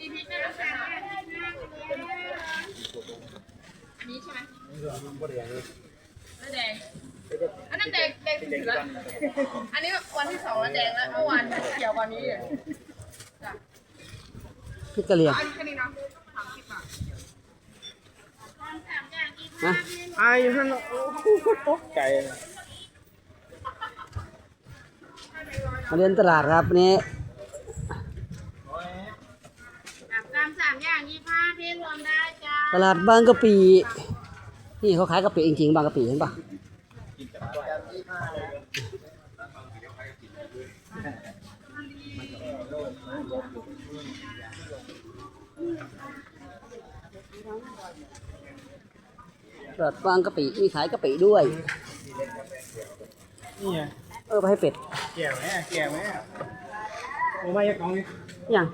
อันนี้ใช่ไหมไม่แดงอันนั้นแดงแดงสุดแล้วอันนี้วันที่สองแล้วแดงแล้วเมื่อวานเขียวกว่านี้เลยจ้ะพริกกะเหรี่ยงอันนี้แค่นี้เนาะสามสิบบาทนะไอ้ท่านโอ้โหตกใจมาเดินตลาดครับวันนี้ แบบ ตามสามอย่างยี่ห้าพี่รวมได้จ้าตลาดบางกะปินี่เขาขายกะปิจริงๆบางกะปิเห็นปะตลาดบางกะปิมีขายกะปิด้วย นี่ไงเออไปให้เป็ด แก่ไหมแก่ไหมโอ้ไม่ยักษ์ของนี่ยัง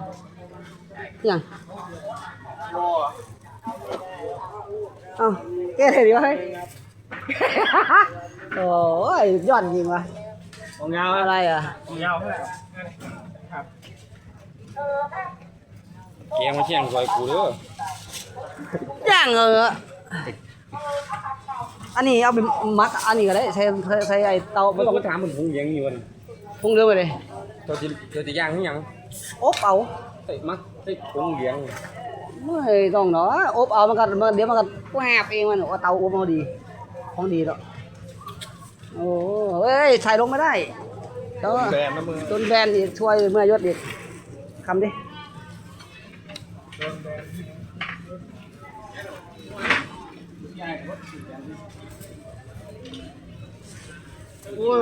ยังเอ้าแก้เลยดีวะเฮ้ยโอ้ยยอดจริงวะของยาวอะไรอะของยาวเท่าไหร่ครับแกงมาเที่ยงซอยกูเด้อย่างเอออันนี้เอาไปมักอันนี้ก็ได้ใช้ใช้ใช้ไอ้เตาไม่ไม่ต้ต้อองงไปถามมันพุงยังอยู่วันพุงเรือไปเลยตัวที่ตัวที่ย่างที่ยังอบเอาเฮ้ยมา เฮ้ยพุงเลี้ยงไม่ต้องเนาะอบเอามันก็มันเดี๋ยวมันก็แวบเองมันว่าเตาอบมาดีของดีแล้วโอ้เอ้ยใส่ลงไม่ได้เจ้าแบนนะมือต้นแบนอีกช่วยเมื่อยศอีกคำดิโอ้ย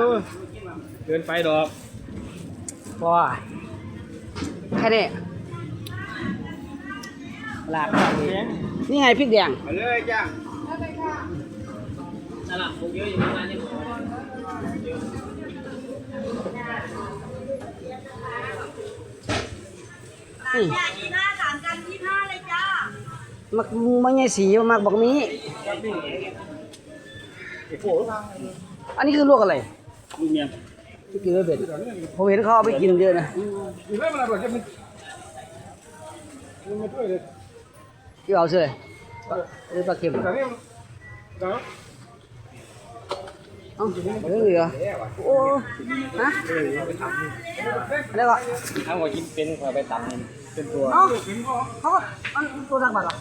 เดินไปดอกพอแค่นี้ ลาบนี่ไงพริกแดงมาเลยจ้านี่ยี่ห้าสามกันยี่ห้าเลยจ้ามักมันไงสีมักบอกนี้ อันนี้คือลวกอะไรลูกเมียที่กินด้วยเบ็ดผมเห็นเขาเอาไปกินเยอะนะ อยู่ได้มาแล้วจะมันมันมาช่วยเลย ที่เอาเสื้อหรือปลาเค็มแต่นี่เดี๋ยวเอ้าเรื่องเหลือโอ้ฮะแล้วก็ถ้าว่ากินเป็นคอยไปตัดมันเป็นตัวเอ้าเขาก็มันตัวสักบาทเหรอ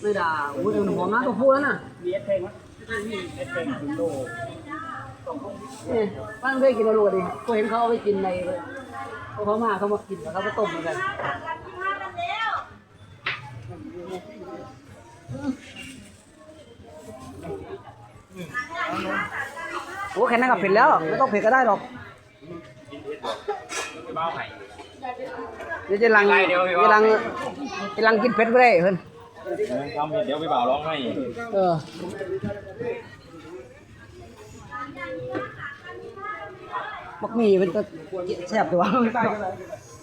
ไม่ด่าโอ้ยหอมนะตัวผู้แล้วน่ะมีเอสเพลงไหมเอสเพลงถึงโลนี่บ้านเคยกินมาลูกดิก็เห็นเขาเอาไปกินในเขามาเขามากินแล้วเขาไปต้มเหมือนกัน โอ้แค่นั้นก็เผ็ดแล้ว ไม่ต้องเผ็ดก็ได้หรอกเบ้าไข่เดี๋ยวจะลังจะลังจะลังกินเผ็ดก็ได้เพิ่นทำเดี๋ยวไปเบาร้องให้เออมักมีเป็นก็แซ่บตัว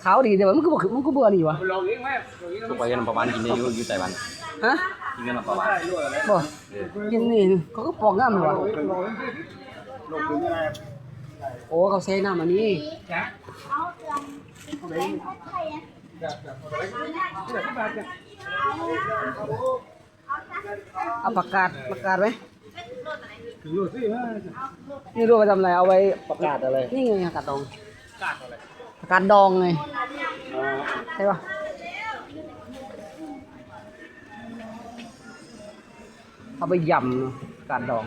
ขาวดีแต่ว่ามันก็บ่คือมันก็เบื่อนี่วะลองเลี้ยงไหมทุกไปกันประมาณกินได้อยู่อยู่ไต้หวันฮะ กินกันมาประมาณบ่กินนี่เขาก็ปอกน้ำเลยวะลองเลี้ยงลงถึงอะไรโอ้เขาเซน้ำอันนี้จ๊ะแบบแบบอะไรที่แบบที่แบบเนี่ยเอาปากกาดปากกาดไหมถึงรู้สิว่านี่รู้ไปทำอะไรเอาไว้ประกาศอะไร นี่ไงปากกาดดองกาดอะไรปากกาดดองไงใช่ปะ เอาไปยำเนอะปากกาดดอง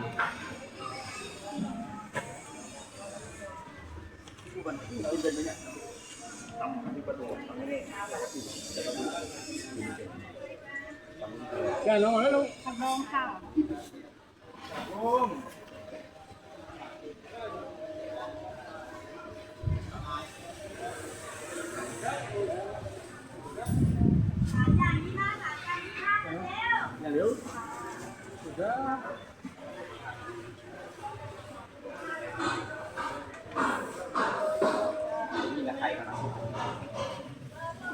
แกน้องแล้วลูกผักดองค่ะโอ้มอย่าเร็ว สุดยอด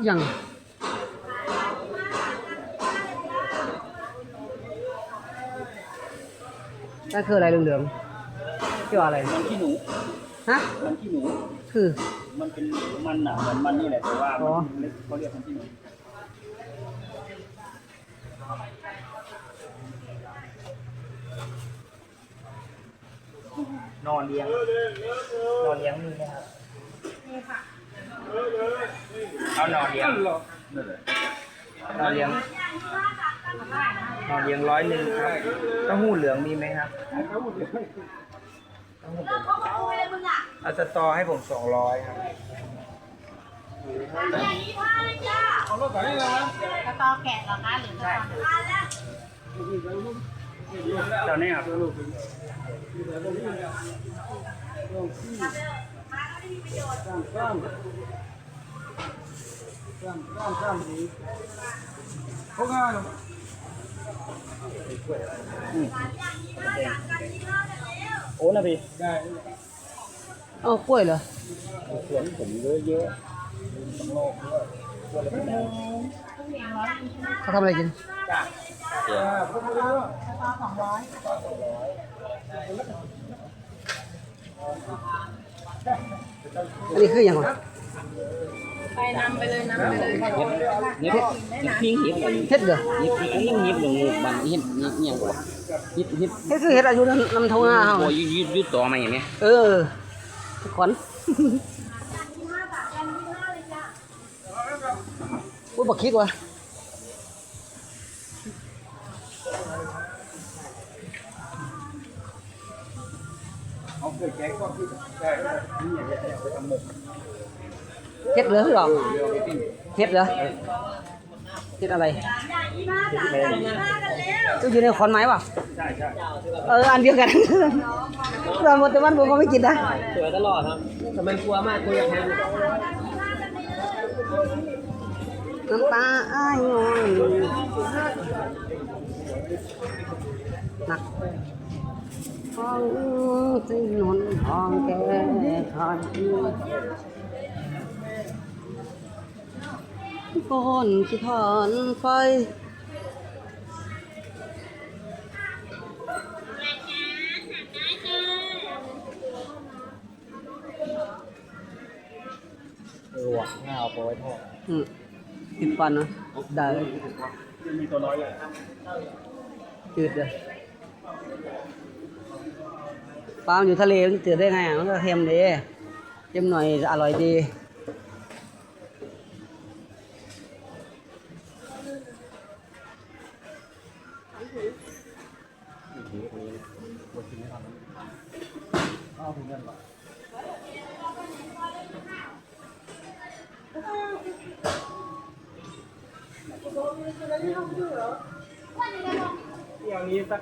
ยังนั่นคืออะไรเหลืองๆที่ว่าอะไรมันขี้หนู ฮะ มันขี้หนู คือ มันเป็นมันอะเหมือนมันนี่แหละแต่ว่าอ๋อมันเล็กเขาเรียกมันขี้หนู นอนเลี้ยงนอนเลี้ยงมีไหมครับนี่ค่ะเอานอนเลี้ยงนอนเลี้ยงนอนเลี้ยงร้อยหนึ่งครับเต้าหู้เหลืองมีไหมครับเต้าหู้เหลืองเอาสตอให้ผมสองร้อยครับกระตอแกะเหรอคะหรือกระตอตอนนี้ครับ โอ้นะพี่เอากล้วยเหรอสวนผมเยอะเยอะเขาทำอะไรกินจ้ะอั นนี้คืออย่างไรไปนำไปเลยนำไปเลยยิบยิบยิบยิบเฮ็ดเหรอยิบยิบยิบลงบันยิบยิบเงี้ยกว่ายิบยิบเฮ็ดคือเฮ็ดอายุนั้นนำเท่าหน้าเฮาโอ้ยยิบยิบต่อมาอย่างนี้เออขวัญพูดบักคิกวะเอาเกิดแก๊งก็คือได้นี่อย่างเงี้ยไปทำหมกเฮ็ดเหรอหรอเฮ็ดเหรอเฮ็ดอะ ไรต้องอยู่ในขอนไม้ป่ะใช่ใช่เอออันเดียวกันส่วนหมดแต่วันผมก็ไม่กินนะสวยตลอดครับแต่มันกลัวมากกลัวอยากแทงน้ำตาอ้ายงอยหนัก ห้องสิ้นหนห้องแก้ขันก่อนสิทานไฟเออว่ะง่าเอาไปไว้ทอดอืมติดฟันนะได้มีตัวน้อยเลยจืดเลย ปลามันอยู่ทะเลมันจะจืดได้ไงอะมันก็เค็มดีเค็มหน่อยอร่อยดีเอาถึงกันก่อนอย่างนี้สัก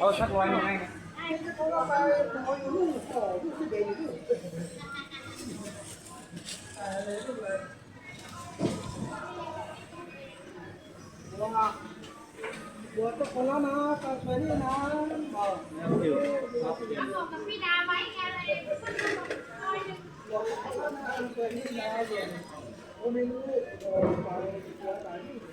เอาสักร้อยห buat ke kolam nak, kalau ni nak, oh, nak buat kopi dah baik kan? Buat kolam nak, kalau ni nak, oh, minum, oh, kalau kita tadi.